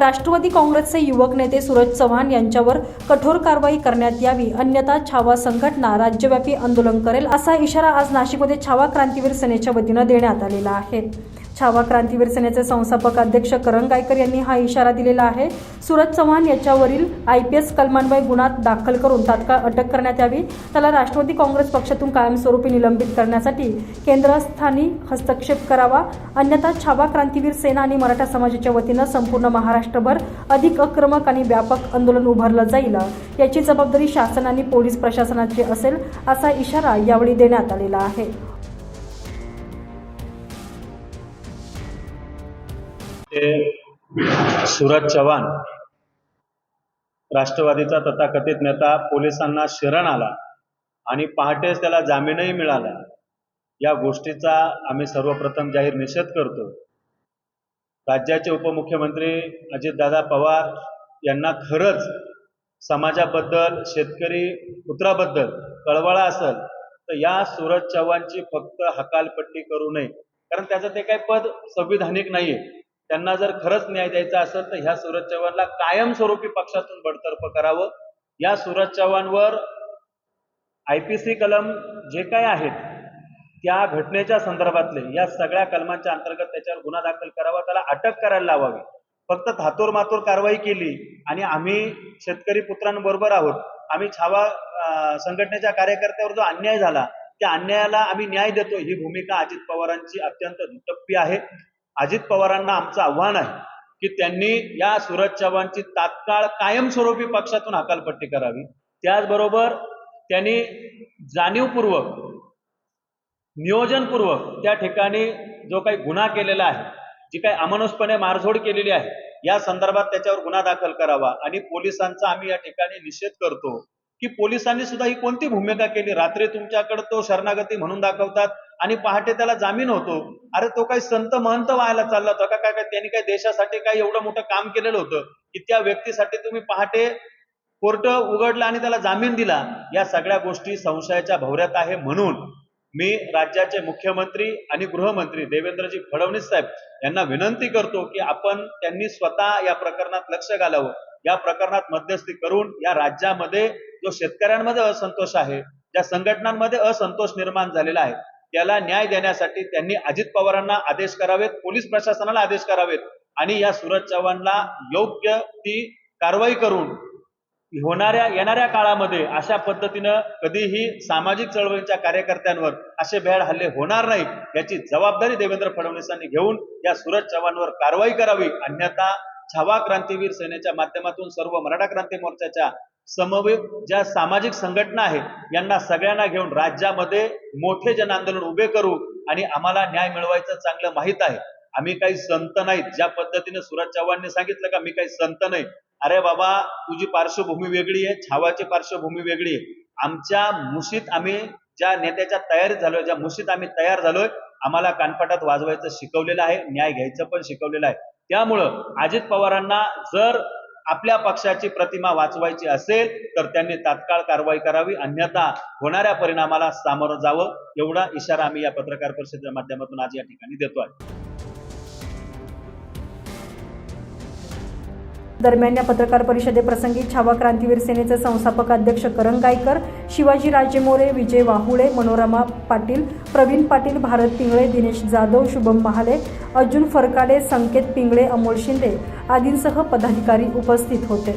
राष्ट्रवादी काँग्रेसचे युवक नेते सूरज चव्हाण यांच्यावर कठोर कारवाई करण्यात यावी अन्यथा छावा संघटना राज्यव्यापी आंदोलन करेल असा इशारा आज नाशिकमध्ये छावा क्रांतीवीर सेनेच्या वतीनं देण्यात आलेला आहे. छावा क्रांतीवीर सेनेचे संस्थापक अध्यक्ष करण गायकर यांनी हा इशारा दिलेला आहे. सूरज चव्हाण याच्यावरील आय पी एस कलमान्वय गुन्हात दाखल करून तात्काळ अटक करण्यात यावी. त्याला राष्ट्रवादी काँग्रेस पक्षातून कायमस्वरूपी निलंबित करण्यासाठी केंद्रस्थानी हस्तक्षेप करावा. अन्यथा छावा क्रांतीवीर सेना आणि मराठा समाजाच्या वतीनं संपूर्ण महाराष्ट्रभर अधिक आक्रमक आणि व्यापक आंदोलन उभारलं जाईल. याची जबाबदारी शासन आणि पोलीस प्रशासनाची असेल असा इशारा यावेळी देण्यात आलेला आहे. ते सुरज चव्हाण राष्ट्रवादीचा तथाकथित नेता पोलिसांना शरण आला आणि पहाटेच त्याला जामीनही मिळाला. या गोष्टीचा आम्ही सर्वप्रथम जाहीर निषेध करतो. राज्याचे उपमुख्यमंत्री अजितदादा पवार यांना खरंच समाजाबद्दल शेतकरी पुत्राबद्दल कळवळा असेल तर या सूरज चव्हाणची फक्त हकालपट्टी करू नये. कारण त्याचं ते काही पद संविधानिक नाहीये. त्यांना जर खरंच न्याय द्यायचा असेल तर ह्या सूरज चव्हाणला कायमस्वरूपी पक्षातून बडतर्फ करावं. या सूरज चव्हाणवर आय पी सी कलम जे काय आहेत त्या घटनेच्या संदर्भातले या सगळ्या कलमांच्या अंतर्गत त्याच्यावर गुन्हा दाखल करावा त्याला अटक करायला लावावी. फक्त थातोर मातोर कारवाई केली आणि आम्ही शेतकरी पुत्रांबरोबर आहोत. आम्ही छावा संघटनेच्या कार्यकर्त्यावर जो अन्याय झाला त्या अन्यायाला आम्ही न्याय देतो ही भूमिका अजित पवारांची अत्यंत दुटप्पी आहे. अजित पवारांना आमचं आव्हान आहे की त्यांनी या सूरज चव्हाणची तात्काळ कायमस्वरूपी पक्षातून हकालपट्टी करावी. त्याचबरोबर त्यांनी जाणीवपूर्वक नियोजनपूर्वक त्या ठिकाणी जो काही गुन्हा केलेला आहे जी काही अमानुषपणे मारझोड केलेली आहे या संदर्भात त्याच्यावर गुन्हा दाखल करावा. आणि पोलिसांचा आम्ही या ठिकाणी निषेध करतो की पोलिसांनी सुद्धा ही कोणती भूमिका केली? रात्री तुमच्याकडे तो शरणागती म्हणून दाखवतात आणि पहाटे त्याला जामीन होतो. अरे तो काही संत महंत व्हायला चालला होता का? काय काय? त्यांनी काही देशासाठी काही एवढं मोठं काम केलेलं होतं की त्या व्यक्तीसाठी तुम्ही पहाटे कोर्ट उघडला आणि त्याला जामीन दिला. या सगळ्या गोष्टी संशयाच्या भवऱ्यात आहे म्हणून मी राज्याचे मुख्यमंत्री आणि गृहमंत्री देवेंद्रजी फडणवीस साहेब यांना विनंती करतो की आपण त्यांनी स्वतः या प्रकरणात लक्ष घालावं. या प्रकरणात मध्यस्थी करून या राज्यामध्ये जो शेतकऱ्यांमध्ये असंतोष आहे ज्या संघटनांमध्ये असंतोष निर्माण झालेला आहे त्याला न्याय देण्यासाठी त्यांनी अजित पवारांना आदेश करावेत पोलीस प्रशासनाला आदेश करावेत आणि या सूरज चव्हाणला योग्य ती कारवाई करून होणाऱ्या येणाऱ्या काळामध्ये अशा पद्धतीनं कधीही सामाजिक चळवळीच्या कार्यकर्त्यांवर असे भ्याड हल्ले होणार नाहीत याची जबाबदारी देवेंद्र फडणवीसांनी घेऊन या सूरज चव्हाणवर कारवाई करावी. अन्यथा छावा क्रांतीवीर सेनेच्या माध्यमातून सर्व मराठा क्रांती मोर्चाच्या समवेत ज्या सामाजिक संघटना आहेत यांना सगळ्यांना घेऊन राज्यामध्ये मोठे जन आंदोलन उभे करू आणि आम्हाला न्याय मिळवायचं चांगलं माहीत आहे. आम्ही काही संत नाहीत. ज्या पद्धतीने सुराज चव्हाणने सांगितलं का मी काही संत नाही. अरे बाबा तुझी पार्श्वभूमी वेगळी आहे छावाची पार्श्वभूमी वेगळी आहे. आमच्या मुशीत आम्ही ज्या नेत्याच्या तयारीत झालोय ज्या मुशीत आम्ही तयार झालोय आम्हाला कानपटात वाजवायचं शिकवलेलं आहे न्याय घ्यायचं पण शिकवलेलं आहे. त्यामुळं अजित पवारांना जर आपल्या पक्षाची प्रतिमा वाचवायची असेल तर त्यांनी तात्काळ कारवाई करावी. अन्यथा होणाऱ्या परिणामाला सामोरं जावं. एवढा इशारा आम्ही या पत्रकार परिषदेच्या माध्यमातून आज या ठिकाणी देतोय. दरम्यान या पत्रकार परिषदेप्रसंगी छावा क्रांतीवीर सेनेचे संस्थापक अध्यक्ष करण गायकर शिवाजी राजे मोरे विजय वाहुळे मनोरमा पाटील प्रवीण पाटील भारत पिंगळे दिनेश जाधव शुभम महाले अर्जुन फरकाडे संकेत पिंगळे अमोल शिंदे आदींसह पदाधिकारी उपस्थित होते.